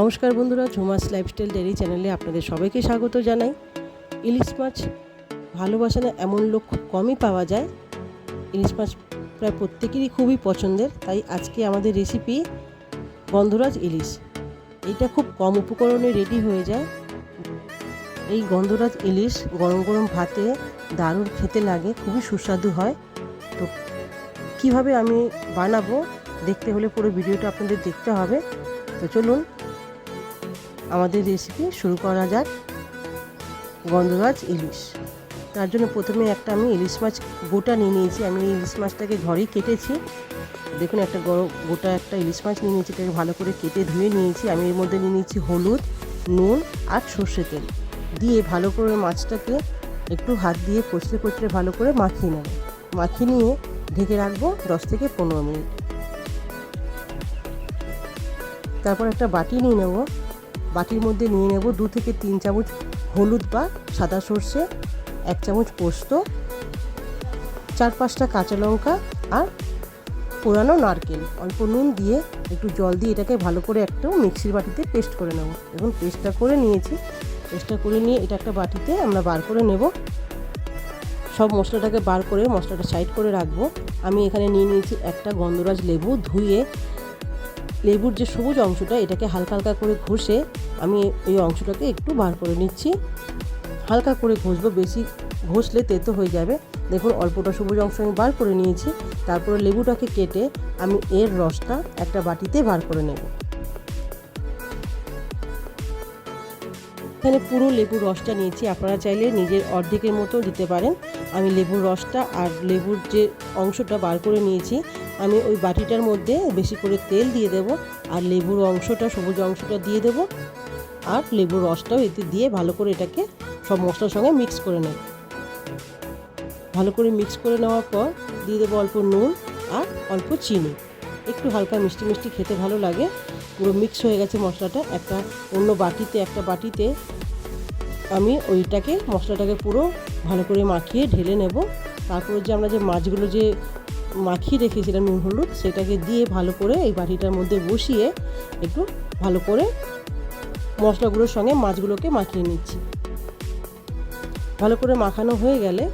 নমস্কার বন্ধুরা, Jhuma's lifestyle dairy চ্যানেলে আপনাদের সবাইকে স্বাগত জানাই। ইলিশ মাছ ভালোবাসা না এমন লোক খুব কমই পাওয়া যায়। ইলিশ মাছ প্রায় প্রত্যেকেরই খুবই পছন্দের, তাই আজকে আমাদের রেসিপি গন্ধরাজ ইলিশ। এইটা খুব কম উপকরণে রেডি হয়ে যায়। এই গন্ধরাজ ইলিশ গরম গরম ভাতে দারুণ খেতে লাগে, খুবই সুস্বাদু হয়। তো কীভাবে আমি বানাবো, দেখতে হলে পুরো ভিডিওটা আপনাদের দেখতে হবে। তো চলুন আমাদের রেসিপি শুরু করা যাক। গন্ধরাজ ইলিশ। তার জন্য প্রথমে একটা আমি ইলিশ মাছ গোটা নিয়ে নিয়েছি। আমি ইলিশ মাছটাকে ঘরেই কেটেছি। দেখুন, একটা গরম গোটা একটা ইলিশ মাছ নিয়ে নিয়েছি। এটাকে ভালো করে কেটে ধুয়ে নিয়েছি। আমি এর মধ্যে নিয়ে নিয়েছি হলুদ, নুন আর সর্ষে তেল। দিয়ে ভালো করে মাছটাকে একটু হাত দিয়ে কষতে কষতে ভালো করে মাখিয়ে নেব। মাখিয়ে নিয়ে ঢেকে রাখব দশ থেকে পনেরো মিনিট। তারপর একটা বাটি নিয়ে নেব। বাটির মধ্যে নিয়ে নেব দু থেকে তিন চামচ হলুদ বা সাদা সর্ষে, এক চামচ পোস্ত, চার পাঁচটা কাঁচা লঙ্কা আর পোড়ানো নারকেল। অল্প নুন দিয়ে একটু জল দিয়ে এটাকে ভালো করে একটু মিক্সির বাটিতে পেস্ট করে নেব। এখন পেস্টটা করে নিয়েছি। পেস্টটা করে নিয়ে এটা একটা বাটিতে আমরা বার করে নেব। সব মশলাটাকে বার করে মশলাটা সাইড করে রাখব। আমি এখানে নিয়ে নিয়েছি একটা গন্ধরাজ লেবু। ধুয়ে লেবুর যে সবুজ অংশটা, এটাকে হালকা হালকা করে ঘষে আমি এই অংশটাকে একটু বার করে নিচ্ছি। হালকা করে ঘষবো, বেশি ঘষলে তেতো হয়ে যাবে। দেখুন, অল্পটা সবুজ অংশ আমি বার করে নিয়েছি। তারপরে লেবুটাকে কেটে আমি এর রসটা একটা বাটিতে বার করে নেব। এখানে পুরো লেবুর রসটা নিয়েছি। আপনারা চাইলে নিজের অর্ধেকের মতো দিতে পারেন। আমি লেবুর রসটা আর লেবুর যে অংশটা বার করে নিয়েছি, আমি ওই বাটিটার মধ্যে বেশি করে তেল দিয়ে দেব আর লেবুর অংশটা, সবুজ অংশটা দিয়ে দেব আর লেবুর রসটাও এতে দিয়ে ভালো করে এটাকে সব মশলার সঙ্গে মিক্স করে নেব। ভালো করে মিক্স করে নেওয়ার পর দিয়ে দেবো অল্প নুন আর অল্প চিনি। একটু হালকা মিষ্টি মিষ্টি খেতে ভালো লাগে। পুরো মিক্স হয়ে গেছে মশলাটা। একটা অন্য বাটিতে, একটা বাটিতে আমি ওইটাকে, মশলাটাকে পুরো ভালো করে মাখিয়ে ঢেলে নেব। তারপর যে আমরা যে মাছগুলো যে মাখিয়ে রেখেছিলাম নুন, হলুদ, সেটাকে দিয়ে ভালো করে এই বাটিটার মধ্যে বসিয়ে একটু ভালো করে মশলাগুলোর সঙ্গে মাছগুলোকে মাখিয়ে নিচ্ছি। ভালো করে মাখানো হয়ে গেলে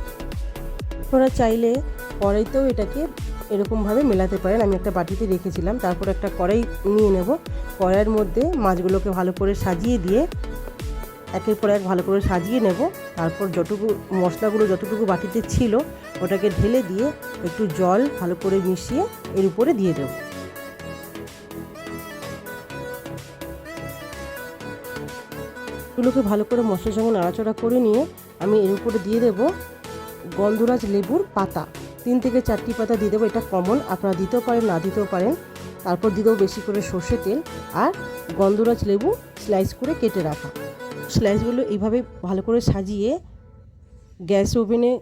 আপনারা চাইলে কড়াইতেও এটাকে এরকমভাবে মেলাতে পারেন। আমি একটা বাটিতে রেখেছিলাম, তারপর একটা কড়াই নিয়ে নেব। কড়াইয়ের মধ্যে মাছগুলোকে ভালো করে সাজিয়ে দিয়ে একের পর এক ভালো করে সাজিয়ে নেব। তারপর যতটুকু মশলাগুলো যতটুকু বাটিতে ছিল, ওটাকে ঢেলে দিয়ে একটু জল ভালো করে মিশিয়ে এর উপরে দিয়ে দেব। এগুলোকে ভালো করে মশলার সঙ্গে নাড়াচড়া করে নিয়ে আমি এর উপরে দিয়ে দেব গন্ধরাজ লেবুর পাতা। তিন থেকে চারটি পাতা দিয়ে দেবো, এটা কমন আপনারা দিতেও পারেন, না দিতেও পারেন। তারপর দিয়ে দেবো বেশি করে সর্ষে তেল আর গন্ধরাজ লেবু স্লাইস করে কেটে রাখা। স্লাইসগুলো এইভাবে ভালো করে সাজিয়ে গ্যাস ওভেনে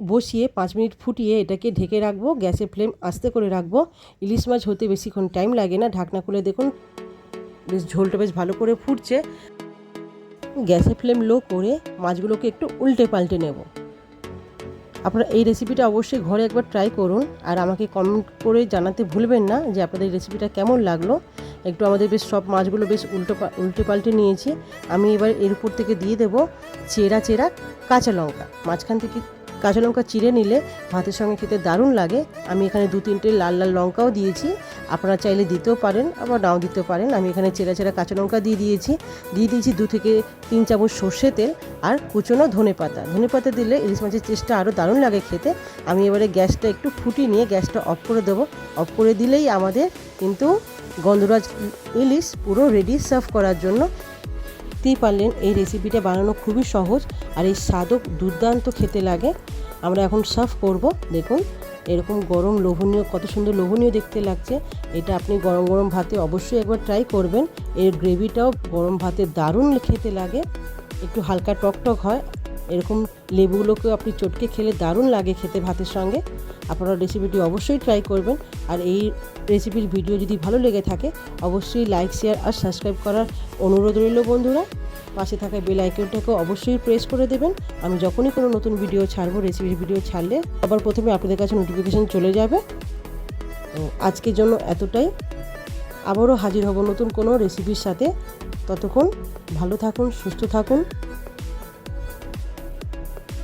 বসিয়ে পাঁচ মিনিট ফুটিয়ে এটাকে ঢেকে রাখব, গ্যাসের ফ্লেম আস্তে করে রাখব। ইলিশ মাছ হতে বেশিক্ষণ টাইম লাগে না, ঢাকনা খুলে দেখুন, বেশ ঝোলটা বেশ ভালো করে ফুটছে। গ্যাসের ফ্লেম লো করে মাছগুলোকে একটু উল্টে পাল্টে নেব। আপনারা এই রেসিপিটা অবশ্যই ঘরে একবার ট্রাই করুন, আর আমাকে কমেন্ট করে জানাতে ভুলবেন না যে আপনাদের রেসিপিটা কেমন লাগল। একটু আমাদের বেশ সব মাছগুলো বেশ উল্টো উল্টে পাল্টে নিয়েছি। আমি এবার এর উপর থেকে দিয়ে দেবো চেরা চেরা কাঁচা লঙ্কা। মাঝখান থেকে কাঁচা লঙ্কা চিড়ে নিলে ভাতের সঙ্গে খেতে দারুণ লাগে। আমি এখানে দু তিনটে লাল লাল লঙ্কাও দিয়েছি। আপনারা চাইলে দিতেও পারেন, আবার নাও দিতে পারেন। আমি এখানে চেরা চেরা কাঁচা লঙ্কা দিয়ে দিয়েছি। দিয়ে দিয়েছি দু থেকে তিন চামচ সর্ষে তেল আর কুচনো ধনে পাতা। ধনে পাতা দিলে ইলিশ মাছের চেষ্টা আরও দারুণ লাগে খেতে। আমি এবারে গ্যাসটা একটু ফুটিয়ে নিয়ে গ্যাসটা অফ করে দেবো। অফ করে দিলেই আমাদের কিন্তু গন্ধরাজ ইলিশ পুরো রেডি সার্ভ করার জন্য। দেখতেই পারলেন এই রেসিপিটা বানানো খুবই সহজ আর এই স্বাদও দুর্দান্ত খেতে লাগে। আমরা এখন সার্ভ করব। দেখুন, এরকম গরম লোভনীয়, কত সুন্দর লোভনীয় দেখতে লাগছে। এটা আপনি গরম গরম ভাতে অবশ্যই একবার ট্রাই করবেন। এর গ্রেভিটাও গরম ভাতে দারুণ খেতে লাগে। একটু হালকা টক টক হয়। এরকম লেবুগুলোকেও আপনি চটকে খেলে দারুণ লাগে খেতে ভাতের সঙ্গে। আপনারা রেসিপিটি অবশ্যই ট্রাই করবেন। আর এই রেসিপির ভিডিও যদি ভালো লেগে থাকে, অবশ্যই লাইক শেয়ার আর সাবস্ক্রাইব করার অনুরোধ রইল বন্ধুরা। পাশে থাকা বেল আইকনটাকেও অবশ্যই প্রেস করে দেবেন। আমি যখনই কোনো নতুন ভিডিও ছাড়বো রেসিপির ভিডিও ছাড়লে আবার প্রথমে আপনাদের কাছে নোটিফিকেশান চলে যাবে। তো আজকের জন্য এতটাই। আবারও হাজির হব নতুন কোনো রেসিপির সাথে। ততক্ষণ ভালো থাকুন, সুস্থ থাকুন।